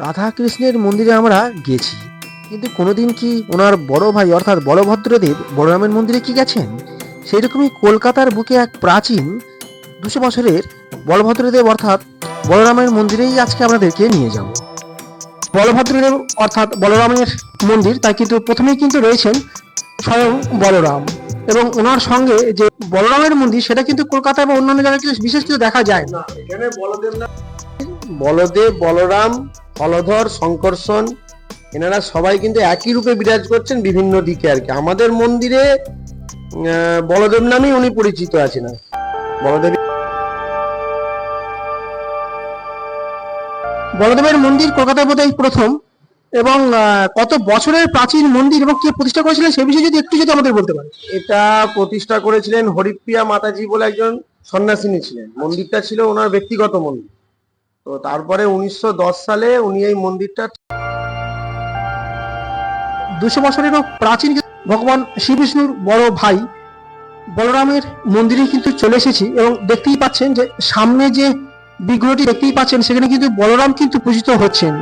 রাধা কৃষ্ণের মন্দিরে আমরা গেছি। কিন্তু কোনোদিন কি ওনার বড় ভাই অর্থাৎ বলভদ্রদেব বলরামের মন্দিরে কি গেছেন? সেই রকমই কলকাতার বুকে এক প্রাচীন দুশো বছরের বলভদ্রদেব অর্থাৎ বলরামের মন্দিরেই আজকে আপনাদেরকে নিয়ে যাব। বলভদ্রদেব অর্থাৎ বলরামের মন্দির, তাই কিন্তু প্রথমেই কিন্তু রয়েছেন স্বয়ং বলরাম। এবং ওনার সঙ্গে যে বলরামের মন্দির, সেটা কিন্তু কলকাতা এবং অন্যান্য জায়গায় বিশেষ কিছু দেখা যায় না বলদেব, বলরাম হলধর শঙ্করসন এনারা সবাই কিন্তু একই রূপে বিরাজ করছেন বিভিন্ন দিকে আর কি। আমাদের মন্দিরে বলদেব নামেই উনি পরিচিত আছেন বলদেব বলদেবের মন্দির কলকাতায় বোধহয় প্রথম এবং আহ, কত বছরের প্রাচীন মন্দির এবং কে প্রতিষ্ঠা করেছিলেন সে বিষয়ে যদি একটু যদি আমাদের বলতে পারেন। এটা প্রতিষ্ঠা করেছিলেন হরিপ্রিয়া মাতাজি বলে একজন সন্ন্যাসিনী ছিলেন। মন্দিরটা ছিল ওনার ব্যক্তিগত মন্দির। তো তারপরে উনিশশো সালে উনি এই মন্দিরটা দুশো বছরেরও প্রাচীন ভগবান শ্রীবিষ্ণুর বড় ভাই বলরামের মন্দিরে কিন্তু চলে এসেছি এবং দেখতেই পাচ্ছেন যে সামনে যে বিগ্রহটি দেখতেই পাচ্ছেন, সেখানে কিন্তু বলরাম কিন্তু পূজিত হচ্ছেন।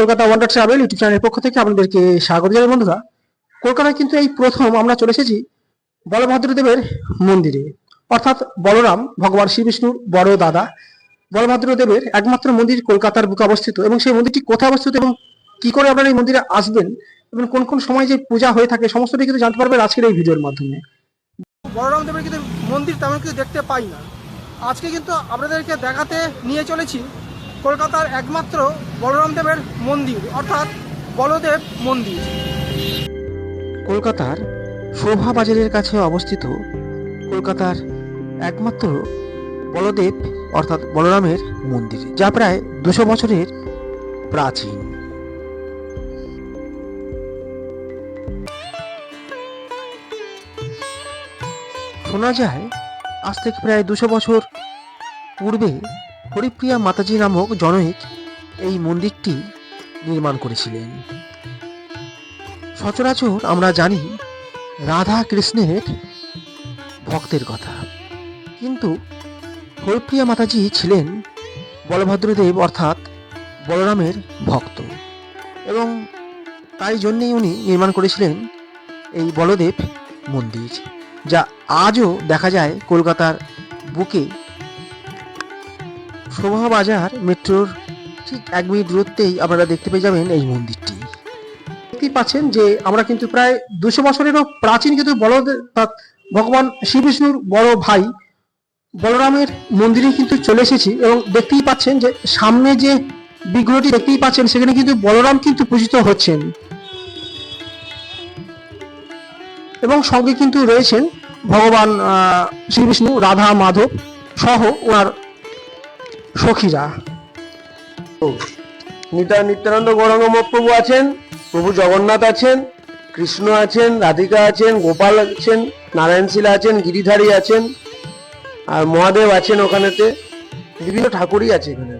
কলকাতা ওয়ান্ডার ট্রাভেল ইউটিউব চ্যানেলের পক্ষ থেকে আপনাদেরকে স্বাগত জানাই বন্ধুরা। কলকাতায় কিন্তু এই প্রথম আমরা চলে এসেছি বলভদ্রদেবের মন্দিরে। অর্থাৎ বলরাম, ভগবান শ্রী বিষ্ণুর বড় দাদা। বলভদ্রদেবের একমাত্র মন্দির কলকাতার বুকে অবস্থিত এবং সেই মন্দিরটি কোথায় অবস্থিত এবং কি করে আপনারা এই মন্দিরে আসবেন এবং কোন কোন সময় যে পূজা হয়ে থাকে সমস্তটি কিন্তু জানতে পারবেন আজকের এই ভিডিওর মাধ্যমে। বলরাম দেবের কিন্তু মন্দির তেমন কিছু দেখতে পাই না। আজকে কিন্তু আপনাদেরকে দেখাতে নিয়ে চলেছি কলকাতার একমাত্র বলরামদেবের মন্দির, অর্থাৎ বলদেব মন্দির। কলকাতার শোভা বাজারের কাছে অবস্থিত কলকাতার একমাত্র বলদেব, অর্থাৎ বলরামের মন্দির, যা প্রায় দুশো বছরের প্রাচীন। শোনা যায়, আজ থেকে প্রায় দুশো বছর পূর্বে হরিপ্রিয়া মাতাজি নামক জনৈক এই মন্দিরটি নির্মাণ করেছিলেন। সচরাচর আমরা জানি রাধা কৃষ্ণের ভক্তের কথা। কিন্তু হরিপ্রিয়া মাতাজি ছিলেন বলভদ্রদেব অর্থাৎ বলরামের ভক্ত এবং তাই জন্যেই উনি নির্মাণ করেছিলেন এই বলদেব মন্দির, যা আজও দেখা যায় কলকাতার বুকে শোভা বাজার মেট্রোর ঠিক এক মিনিট দূরত্বেই আপনারা দেখতে পেয়ে যাবেন এই মন্দিরটি। দেখতেই পাচ্ছেন যে আমরা কিন্তু প্রায় দুশো বছরেরও প্রাচীন কিন্তু অর্থাৎ ভগবান শ্রী বিষ্ণুর বড় ভাই বলরামের মন্দিরে কিন্তু চলে এসেছি এবং দেখতেই পাচ্ছেন যে সামনে যে বিগ্রহটি দেখতেই পাচ্ছেন সেখানে কিন্তু বলরাম কিন্তু পূজিত হচ্ছেন। এবং সঙ্গে কিন্তু রয়েছেন ভগবান আহ, শ্রী রাধা মাধব সহ ওনার সখীরা। নিতা নিত্যানন্দ গৌরাঙ্গ মহাপ্রভু আছেন প্রভু জগন্নাথ আছেন কৃষ্ণ আছেন রাধিকা আছেন গোপাল আছেন নারায়ণ শিলা আছেন গিরিধারী আছেন আর মহাদেব আছেন ওখানেতে। বিভিন্ন ঠাকুরই আছে এখানে।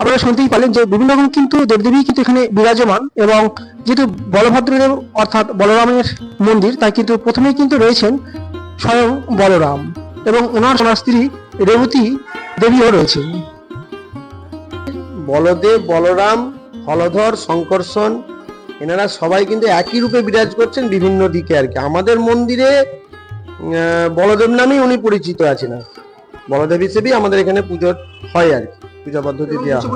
আপনারা শুনতেই পারলেন যে বিভিন্ন রকম কিন্তু দেবদেবী কিন্তু এখানে বিরাজমান এবং যেহেতু বলভদ্রদেব অর্থাৎ বলরামের মন্দির তাই কিন্তু প্রথমেই কিন্তু রয়েছেন স্বয়ং বলরাম এবং ওনার ওনার স্ত্রী রেবতী দেবীও রয়েছেন। বলদেব বলরাম হলধর শঙ্করসন এনারা সবাই কিন্তু একই রূপে বিরাজ করছেন বিভিন্ন দিকে আর কি। আমাদের মন্দিরে বলদেব নামেই উনি পরিচিত আছেন আর বলদেব হিসেবেই আমাদের এখানে পুজো হয় আর কি পূজা পদ্ধতি দেওয়া হয়।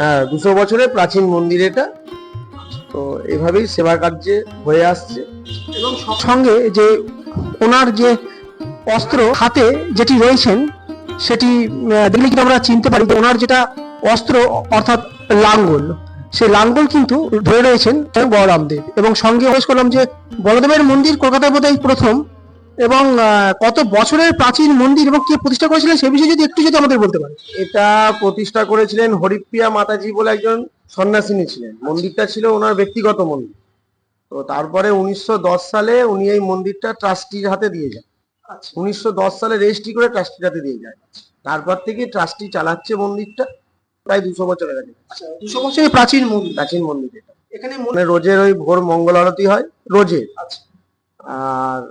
হ্যাঁ দুশো বছরের প্রাচীন মন্দির এটা। তো এভাবেই সেবা কার্যে হয়ে আসছে। এবং সঙ্গে যে ওনার যে অস্ত্র হাতে যেটি রয়েছেন সেটি দেখলে কিন্তু আমরা চিনতে পারি যে ওনার যেটা অস্ত্র অর্থাৎ লাঙ্গল। সেই লাঙ্গল কিন্তু ধরে রয়েছেন স্বয়ং বলরাম দেব এবং সঙ্গে অবশ্য করলাম যে বলদেবের মন্দির কলকাতায় বোধহয় প্রথম এবং কত বছরের প্রাচীন মন্দির এবং কে প্রতিষ্ঠা করেছিলেন সে বিষয়ে যদি একটু যদি আমাদের বলতে পারেন। এটা প্রতিষ্ঠা করেছিলেন হরিপ্রিয়া মাতাজি বলে একজন সন্ন্যাসিনী ছিলেন। মন্দিরটা ছিল ওনার ব্যক্তিগত মন্দির। তো তারপরে উনিশশো দশ সালে উনি এই মন্দিরটা ট্রাস্টির হাতে দিয়ে যান। উনিশশো দশ সালে রেজিস্ট্রি করে ট্রাস্টির হাতে দিয়ে যায় তারপর থেকে ট্রাস্টি চালাচ্ছে মন্দিরটা। প্রায় দুশো বছরের আগে। দুশো বছরের প্রাচীন মন্দির। প্রাচীন মন্দির এটা। এখানে মানে রোজের ওই ভোর মঙ্গল আরতি হয় রোজে। আচ্ছা। আর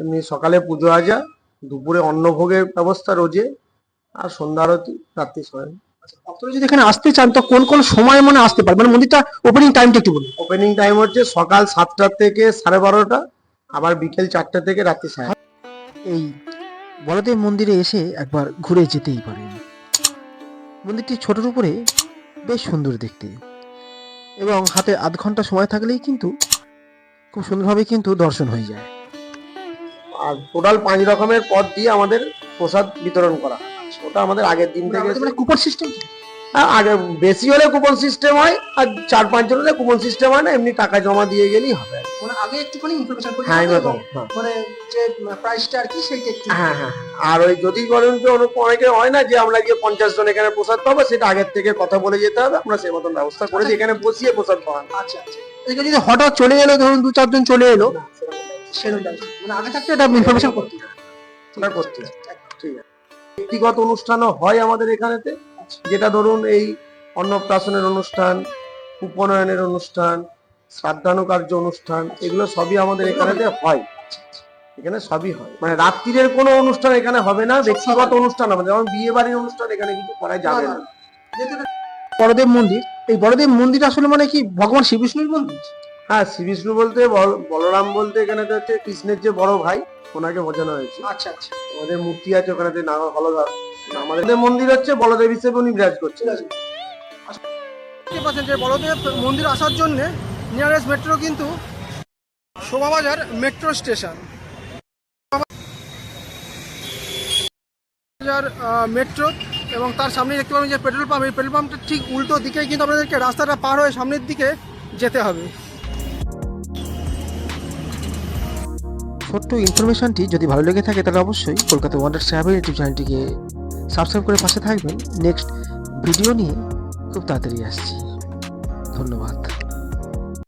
এমনি সকালে পুজো আজা দুপুরে অন্নভোগের ব্যবস্থা রোজে আর সন্ধ্যা আরতি রাত্রি শয়ন ভক্তরা যদি এখানে আসতে চান তো কোন কোন সময় মানে আসতে পারবে? মানে মন্দিরটা ওপেনিং টাইমটা একটু বলুন। ওপেনিং টাইম হচ্ছে সকাল সাতটা থেকে সাড়ে বারোটা আবার বিকেল চারটা থেকে রাত্রি সাড়ে এই বলদেব মন্দিরে এসে একবার ঘুরে যেতেই পারেন। মন্দিরটি ছোটোর উপরে বেশ সুন্দর দেখতে। এবং হাতে আধ ঘণ্টা সময় থাকলেই কিন্তু খুব সুন্দরভাবে কিন্তু দর্শন হয়ে যায়। আর টোটাল পাঁচ রকমের পথ দিয়ে আমাদের প্রসাদ বিতরণ করা ওটা আমাদের আগের দিন থেকে মানে কুপন সিস্টেম আগে বেশি হলে কুপন সিস্টেম হয় আর চার পাঁচ জন হলে কুপন সিস্টেম হয় না এমনি টাকা জমা দিয়ে গেলেই হবে। মানে আগে একটুখানি ইনফরমেশন করে হ্যাঁ এরকম হ্যাঁ। মানে যে প্রাইসটা আর কি সেইটা একটু হ্যাঁ হ্যাঁ আর ওই যদি বলেন যে অনেক হয় না যে আমরা গিয়ে পঞ্চাশ জন এখানে প্রসাদ পাবো সেটা আগের থেকে কথা বলে যেতে হবে আমরা সেই মতন ব্যবস্থা করেছি এখানে বসিয়ে প্রসাদ পাওয়া আচ্ছা আচ্ছা। যদি হঠাৎ চলে এলো ধরুন দু চারজন চলে এলো মানে আগে থাকতে এটা ইনফরমেশন করতে করতে ঠিক আছে। ব্যক্তিগত অনুষ্ঠানও হয় আমাদের এখানেতে। যেটা ধরুন এই অন্নপ্রাশনের অনুষ্ঠান উপনয়নের অনুষ্ঠান শ্রাদ্ধানু কার্য অনুষ্ঠান এগুলো সবই আমাদের এখানেতে হয়। এখানে সবই হয়। মানে রাত্রিরের কোনো অনুষ্ঠান এখানে হবে না ব্যক্তিগত অনুষ্ঠান হবে যেমন বিয়ে বাড়ির অনুষ্ঠান এখানে কিছু করা যাবে না। বড়দেব মন্দির এই বড়দেব মন্দির আসলে মানে কি ভগবান শ্রী বিষ্ণুর মন্দির? হ্যাঁ শ্রী বিষ্ণু বলতে বলরাম বলতে এখানে তো হচ্ছে কৃষ্ণের যে বড় ভাই ওনাকে বোঝানো হয়েছে। আচ্ছা আচ্ছা। ওদের মূর্তি আছে ওখানে নাম হলদার আমাদের মন্দির হচ্ছে বলদেব হিসেবে উনি বিরাজ করছেন। দেখতে পাচ্ছেন যে বড়দেব মন্দির আসার জন্য নিয়ারেস্ট মেট্রো কিন্তু শোভাবাজার মেট্রো স্টেশন মেট্রো এবং তার সামনে দেখতে পাবেন যে পেট্রোল পাম্প এই পেট্রোল পাম্পটা ঠিক উল্টো দিকে কিন্তু আপনাদেরকে রাস্তাটা পার হয়ে সামনের দিকে যেতে হবে। ছোট্ট ইনফরমেশনটি যদি ভালো লেগে থাকে তাহলে অবশ্যই কলকাতা ওয়ান্ডার ট্রাভেল ইউটিউব চ্যানেলটিকে সাবস্ক্রাইব করে পাশে থাকবেন। নেক্সট ভিডিও নিয়ে খুব তাড়াতাড়ি আসছি। ধন্যবাদ।